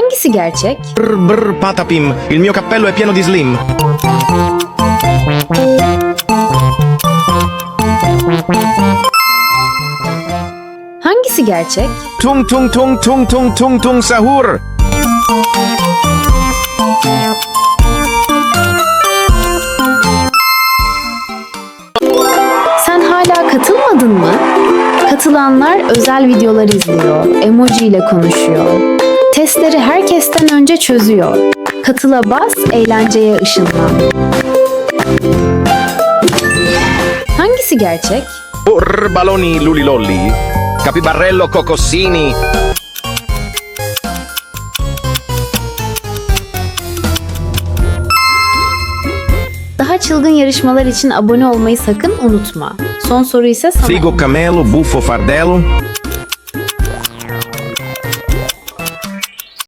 Hangisi gerçek? Brr brr patapim, il mio cappello è pieno di slim. Hangisi gerçek? Tung tung tung tung tung tung tung sahur. Sen hala katılmadın mı? Katılanlar özel videolar izliyor, emoji ile konuşuyor. Testleri herkesten önce çözüyor. Katıla bas, eğlenceye ışınlan. Hangisi gerçek? Brr baloni lulilolli. Capibarello cocossini. Daha çılgın yarışmalar için abone olmayı sakın unutma. Son soru ise sana. Figo camelo, buffo fardello.